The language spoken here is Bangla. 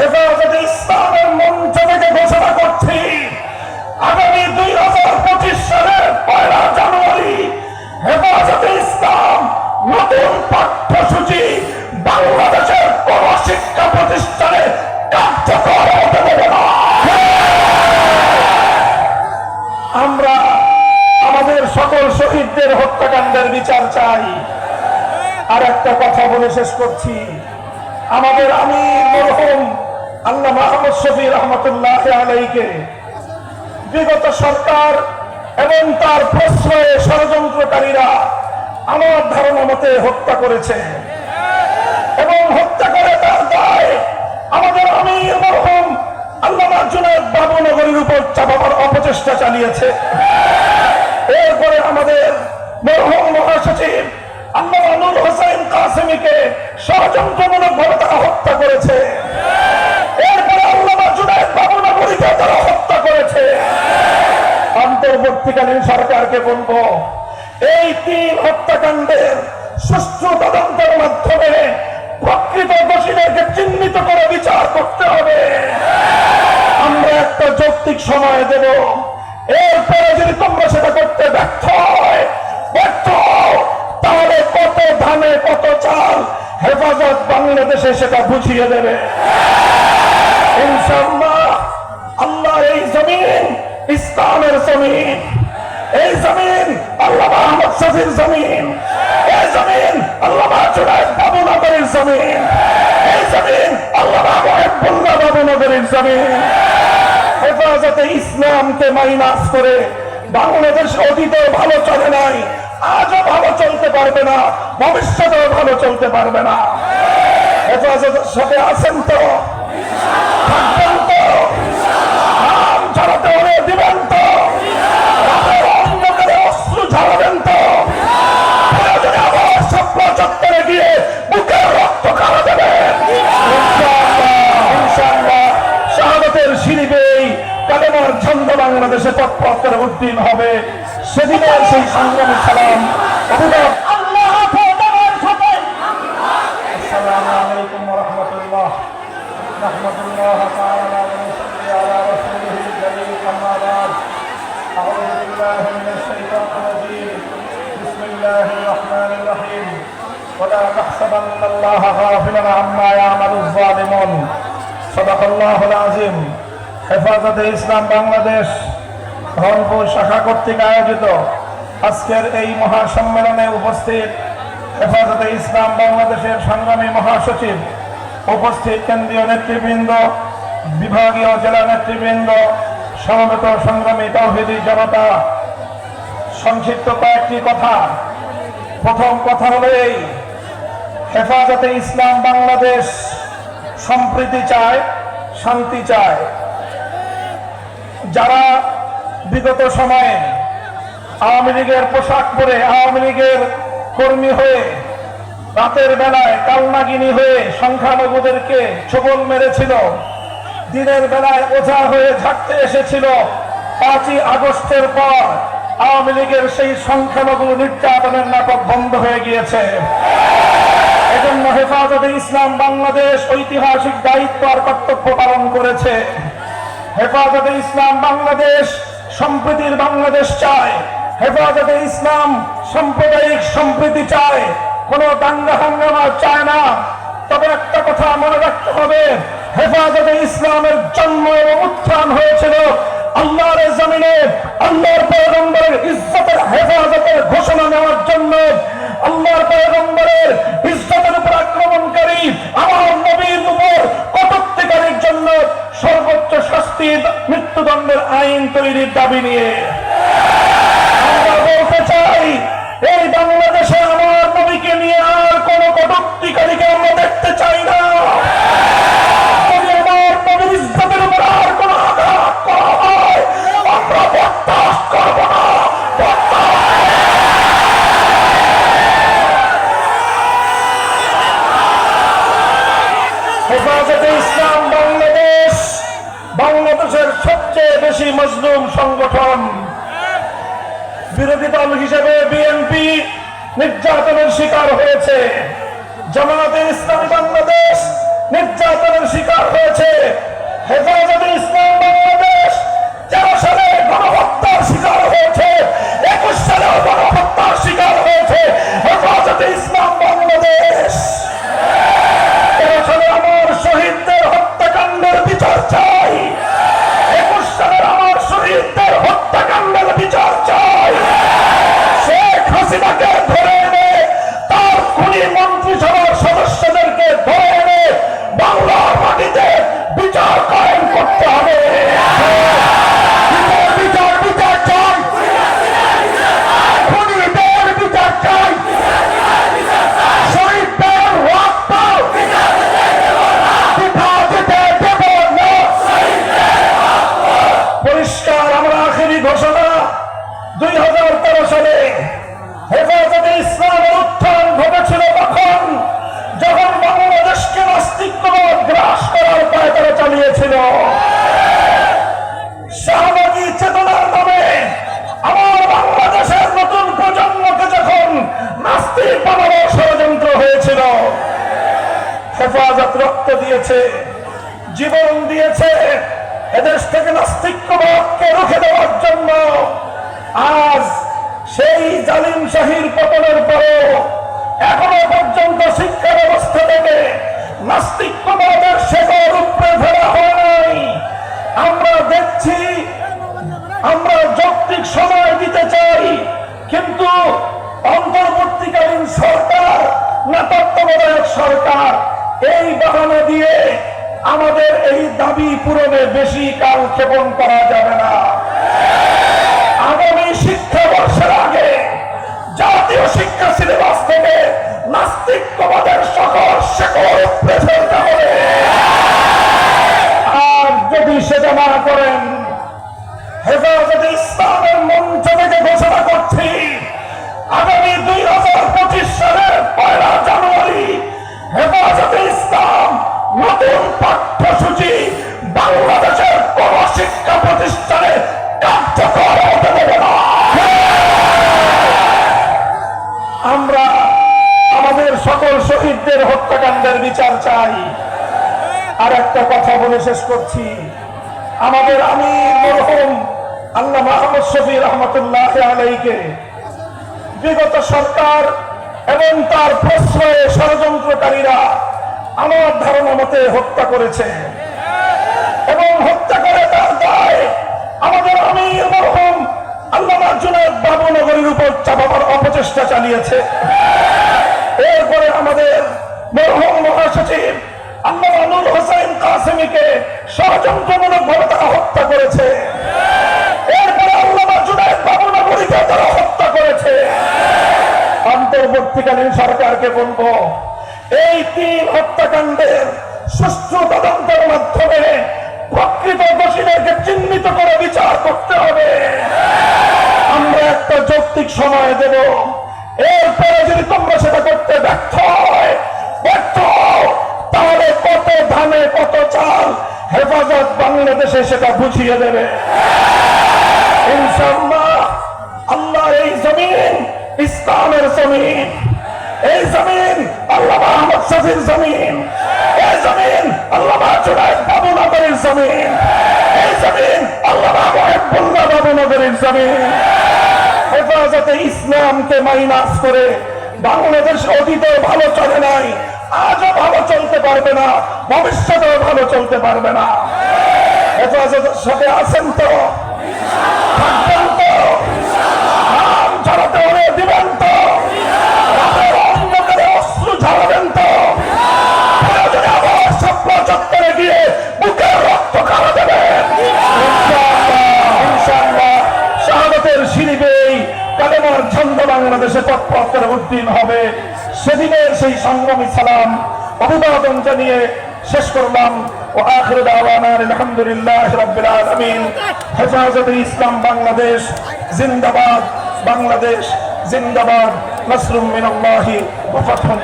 ইসলামের মঞ্চ থেকে ঘোষণা করছি, আগামী দুই হাজার পঁচিশ সালের পয়লা জানুয়ারি হেফাজতে ইসলাম নতুন পাঠ্যসূচি বাংলাদেশের কোন শিক্ষা প্রতিষ্ঠানে আমরা আমাদের সকল শহীদদের হত্যাকাণ্ডের বিচার চাই। আর একটা কথা বলে শেষ করছি। আমাদের আমি মরহুম আল্লাহ মাহমুদ শফি রহমতুল্লাহ আলাইকে। বিগত সরকার এবং তার প্রশ্রয়ে ষড়যন্ত্রকারীরা আমার ধারণা মতে হত্যা করেছে। এবং হত্যা করে তার দায় আমাদের আমির মরহুম আল্লামা জুনায়দ বাবুনগরীর উপর চাপাবার অপচেষ্টা চালিয়েছে। এরপরে আমাদের মরহুম মহাসচিব আল্লামা নুর হোসেন কাসেমিকে ষড়যন্ত্রমূলক ভাবে তারা হত্যা করেছে এরপরে আল্লামা জুনায়দ বাবুনগরীকে তারা হত্যা করেছে। অন্তর্বর্তীকালীন সরকারকে বলব, এই তিন হত্যাকাণ্ডের সুষ্ঠু তদন্তের মাধ্যমে প্রকৃত দোষীদেরকে চিহ্নিত করে বিচার করতে হবে। আমরা একটা যৌক্তিক সময় দেব। এরপরে যদি তোমরা সেটা করতে ব্যর্থ ব্যর্থ তাহলে কত ধানে কত চাল হেফাজত বাংলাদেশে সেটা বুঝিয়ে দেবে। জমিন ইসলামের জমিন। এই জমিন আল্লাহ আহমদ শফির জমিন। এই জমিন আল্লাহ জুনায়দ বাবুনগরের জমিন। এই জমিন আল্লাহ মহিবুল্লাহ বাবুনগরের জমিন। হেফাজতে ইসলামকে মাইনাস করে বাংলাদেশ অতীতে ভালো চলে নাই, আজও ভালো চলতে পারবে না, ভবিষ্যতেও ভালো চলতে পারবে না। হেফাজতের সাথে আছেন তো? থাকবেন তো হলে দিবেন তো। অন্ধকারে অস্ত্র ঝাড়াবেন তো। আবার স্বপ্ন চত্বরে গিয়ে বুকের বাংলাদেশে তৎপর করে উদ্দিন হবে। সেদিনের সেই সংগ্রামী ولا تحسبن الله غافلا عما يعمل الظالمون صدق الله العظيم হেফাজতে ইসলাম বাংলাদেশ রংপুর শাখা কর্তৃক আয়োজিত আজকের এই মহাসম্মেলনে উপস্থিত হেফাজতে ইসলাম বাংলাদেশের সংগ্রামী মহাসচিব উপস্থিত কেন্দ্রীয় নেতৃবৃন্দ বিভাগীয় জেলা নেতৃবৃন্দ সমবেত সংগ্রামী তৌহিদি জনতা সংক্ষিপ্ত কয়েকটি কথা প্রথম কথা হলো এই হেফাজতে ইসলাম বাংলাদেশ সম্প্রীতি চায়, শান্তি চায়। যারা বিগত সময়ে আওয়ামী লীগের পোশাক পরে আওয়ামী লীগের কর্মী হয়ে রাতের বেলায় কালনাগিনী হয়ে সংখ্যালঘুদেরকে ছবল মেরেছিল, দিনের বেলায় ওঝা হয়ে ঝাঁকতে এসেছিল, পাঁচই আগস্টের পর আওয়ামী লীগের সেই সংখ্যালঘু নির্যাতনের নাটক বন্ধ হয়ে গিয়েছে। এজন্য হেফাজতে ইসলাম বাংলাদেশ ঐতিহাসিক দায়িত্ব আর কর্তব্য পালন করেছে। হেফাজতে ইসলাম বাংলাদেশ সম্প্রীতির বাংলাদেশ চায়। হেফাজতে ইসলাম সাম্প্রদায়িক সম্প্রীতি চায়। কোন দাঙ্গা হাঙ্গামা চায় না। তবে একটা কথা মনে রাখতে হবে, হেফাজতে ইসলামের জন্ম এবং উত্থান হয়েছিল আল্লাহর জমিনে, আল্লাহর পয়গম্বরের ইজ্জতের হেফাজতের ঘোষণা নেওয়ার জন্য আল্লাহর পয়গম্বরের ইজ্জতের উপর আক্রমণকারী আমার নবীর উপর কটুক্তিকারীর জন্য সর্বোচ্চ শাস্তি মৃত্যুদণ্ডের আইন তৈরির দাবি নিয়ে বিরোধী দল হিসেবে বিএনপি নির্যাতনের শিকার হয়েছে। জামায়াতে ইসলাম বাংলাদেশ নির্যাতনের শিকার হয়েছে। হেফাজতে ইসলাম বাংলাদেশ তেরো সালে গণহত্যার শিকার হয়েছে। একুশ সালেও গণহত্যার শিকার হয়েছে। হেফাজতে জালিম শাহীর পতনের পরেও এখনও পর্যন্ত শিক্ষা ব্যবস্থা থেকে উপরে ফেলা হয় নাই। আমরা দেখছি, আমরা যৌক্তিক সময় দিতে চাই, কিন্তু অন্তর্বর্তীকালীন সরকার না তত্ত্বাবধায়ক সরকার এই বাহানা দিয়ে আমাদের এই দাবি পূরণে বেশি কাল ক্ষেপণ করা যাবে না। আগামী জাতীয় শিক্ষা সিলেবাস থেকে নাস্তিকবাদের সকল শেকড় উপড়ে হবে। একটা কথা বলে শেষ করছি। আমাদের আমি মরহুম আল্লাহ মাহমুদ শফি রহমতুল্লাহ আলাইকে বিগত সরকার এবং তার প্রশ্রয়ে ষড়যন্ত্রকারীরা আমার ধারণা মতে হত্যা করেছে। এবং হত্যা করে তার দায় আমাদের আমির মরহুম আল্লামা জুনায়দ বাবুনগরীর উপর চাপাবার অপচেষ্টা চালিয়েছে। এরপরে আমাদের মরহুম মহাসচিব আল্লামা নুর হোসেন কাসেমিকে ষড়যন্ত্রমূলক ভাবে তারা হত্যা করেছে। এরপরে আল্লামা জুনায়দ বাবুনগরীকে তারা হত্যা করেছে। অন্তর্বর্তীকালীন সরকারকে বলব এই তিন হত্যাকাণ্ডের সুষ্ঠু তদন্তের মাধ্যমে প্রকৃত দোষীদেরকে চিহ্নিত করে বিচার করতে হবে। আমরা একটা যৌক্তিক সময় দেব। এরপরে যদি তোমরা সেটা করতে ব্যর্থ হয় ব্যর্থ হও, তাহলে কত ধানে, কত চাল হেফাজত বাংলাদেশে সেটা বুঝিয়ে দেবে। আল্লাহ এই জমিন, ইসলামের জমিন, এই জমিন আল্লাহ আহমদ শফির জমিন, এই জমিন আল্লাহ জুনায়দ বাবুনগরের জমিন, এই জমিন আল্লাহ মহিবুল্লাহ বাবুনগরের জমিন। হেফাজতে ইসলামকে মাইনাস করে বাংলাদেশ অতীতে ভালো চলে নাই আজও ভালো চলতে পারবে না ভবিষ্যতেও ভালো চলতে পারবে না। সাথে আছেন তো? সেদিনের সেই সংগ্রামী সালাম, অভিবাদন জানিয়ে শেষ করলাম। ও আখির দাওয়ানা আলহামদুলিল্লাহ রাব্বিল আলামিন। হেফাজতে ইসলাম বাংলাদেশ, জিন্দাবাদ বাংলাদেশ, জিন্দাবাদ। নাসরুম মিনাল্লাহি ওয়া ফাতহুন